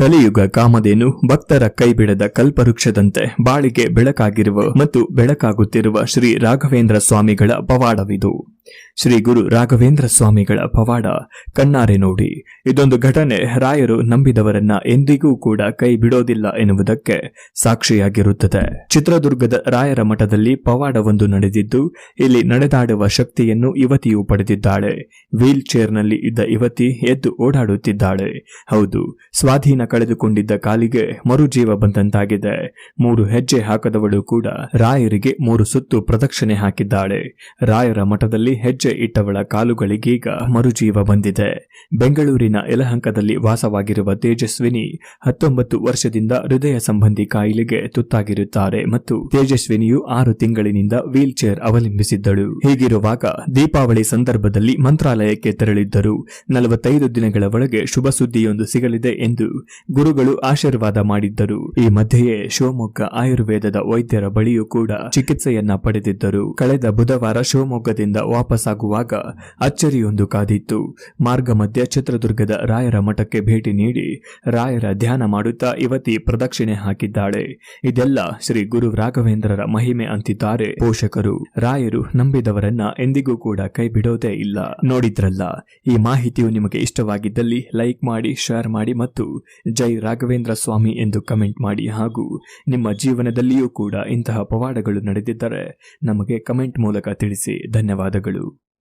ಕಲಿಯುಗ ಕಾಮಧೇನು ಭಕ್ತರ ಕೈಬಿಡದ ಕಲ್ಪವೃಕ್ಷದಂತೆ ಬಾಳಿಗೆ ಬೆಳಕಾಗಿರುವ ಮತ್ತು ಬೆಳಕಾಗುತ್ತಿರುವ ಶ್ರೀ ರಾಘವೇಂದ್ರ ಸ್ವಾಮಿಗಳ ಪವಾಡವಿದು. ಶ್ರೀ ಗುರು ರಾಘವೇಂದ್ರ ಸ್ವಾಮಿಗಳ ಪವಾಡ ಕಣ್ಣಾರೆ ನೋಡಿ. ಇದೊಂದು ಘಟನೆ ರಾಯರು ನಂಬಿದವರನ್ನ ಎಂದಿಗೂ ಕೂಡ ಕೈ ಬಿಡೋದಿಲ್ಲ ಎನ್ನುವುದಕ್ಕೆ ಸಾಕ್ಷಿಯಾಗಿರುತ್ತದೆ. ಚಿತ್ರದುರ್ಗದ ರಾಯರ ಮಠದಲ್ಲಿ ಪವಾಡವೊಂದು ನಡೆದಿದ್ದು, ಇಲ್ಲಿ ನಡೆದಾಡುವ ಶಕ್ತಿಯನ್ನು ಯುವತಿಯು ಪಡೆದಿದ್ದಾಳೆ. ವೀಲ್ ಚೇರ್ನಲ್ಲಿ ಇದ್ದ ಯುವತಿ ಎದ್ದು ಓಡಾಡುತ್ತಿದ್ದಾಳೆ. ಹೌದು, ಸ್ವಾಧೀನ ಕಳೆದುಕೊಂಡಿದ್ದ ಕಾಲಿಗೆ ಮರುಜೀವ ಬಂದಂತಾಗಿದೆ. ಮೂರು ಹೆಜ್ಜೆ ಹಾಕದವಳು ಕೂಡ ರಾಯರಿಗೆ ಮೂರು ಸುತ್ತು ಪ್ರದಕ್ಷಿಣೆ ಹಾಕಿದ್ದಾಳೆ. ರಾಯರ ಮಠದಲ್ಲಿ ಹೆಜ್ಜೆ ಇಟ್ಟವಳ ಕಾಲುಗಳಿಗೀಗ ಮರುಜೀವ ಬಂದಿದೆ. ಬೆಂಗಳೂರಿನ ಯಲಹಂಕದಲ್ಲಿ ವಾಸವಾಗಿರುವ ತೇಜಸ್ವಿನಿ ಹತ್ತೊಂಬತ್ತು ವರ್ಷದಿಂದ ಹೃದಯ ಸಂಬಂಧಿ ಕಾಯಿಲೆಗೆ ತುತ್ತಾಗಿರುತ್ತಾರೆ ಮತ್ತು ತೇಜಸ್ವಿನಿಯು ಆರು ತಿಂಗಳಿನಿಂದ ವೀಲ್ ಚೇರ್ ಅವಲಂಬಿಸಿದ್ದಳು. ಹೀಗಿರುವಾಗ ದೀಪಾವಳಿ ಸಂದರ್ಭದಲ್ಲಿ ಮಂತ್ರಾಲಯಕ್ಕೆ ತೆರಳಿದ್ದರು. ನಲವತ್ತೈದು ದಿನಗಳ ಒಳಗೆ ಶುಭ ಸುದ್ದಿಯೊಂದು ಸಿಗಲಿದೆ ಎಂದು ಗುರುಗಳು ಆಶೀರ್ವಾದ ಮಾಡಿದ್ದರು. ಈ ಮಧ್ಯೆಯೇ ಶಿವಮೊಗ್ಗ ಆಯುರ್ವೇದದ ವೈದ್ಯರ ಬಳಿಯೂ ಕೂಡ ಚಿಕಿತ್ಸೆಯನ್ನ ಪಡೆದಿದ್ದರು. ಕಳೆದ ಬುಧವಾರ ಶಿವಮೊಗ್ಗದಿಂದ ವಾಪಸ್ಸಾಗುವಾಗ ಅಚ್ಚರಿಯೊಂದು ಕಾದಿತ್ತು. ಮಾರ್ಗ ಮಧ್ಯ ಚಿತ್ರದುರ್ಗದ ರಾಯರ ಮಠಕ್ಕೆ ಭೇಟಿ ನೀಡಿ ರಾಯರ ಧ್ಯಾನ ಮಾಡುತ್ತಾ ಯುವತಿ ಪ್ರದಕ್ಷಿಣೆ ಹಾಕಿದ್ದಾಳೆ. ಇದೆಲ್ಲ ಶ್ರೀ ಗುರು ರಾಘವೇಂದ್ರರ ಮಹಿಮೆ ಅಂತಿದ್ದಾರೆ ಪೋಷಕರು. ರಾಯರು ನಂಬಿದವರನ್ನ ಎಂದಿಗೂ ಕೂಡ ಕೈ ಬಿಡೋದೇ ಇಲ್ಲ. ನೋಡಿದ್ರಲ್ಲ, ಈ ಮಾಹಿತಿಯು ನಿಮಗೆ ಇಷ್ಟವಾಗಿದ್ದಲ್ಲಿ ಲೈಕ್ ಮಾಡಿ, ಶೇರ್ ಮಾಡಿ ಮತ್ತು ಜೈ ರಾಘವೇಂದ್ರ ಸ್ವಾಮಿ ಎಂದು ಕಮೆಂಟ್ ಮಾಡಿ ಹಾಗೂ ನಿಮ್ಮ ಜೀವನದಲ್ಲಿಯೂ ಕೂಡ ಇಂತಹ ಪವಾಡಗಳು ನಡೆದಿದ್ದರೆ ನಮಗೆ ಕಮೆಂಟ್ ಮೂಲಕ ತಿಳಿಸಿ. ಧನ್ಯವಾದಗಳು.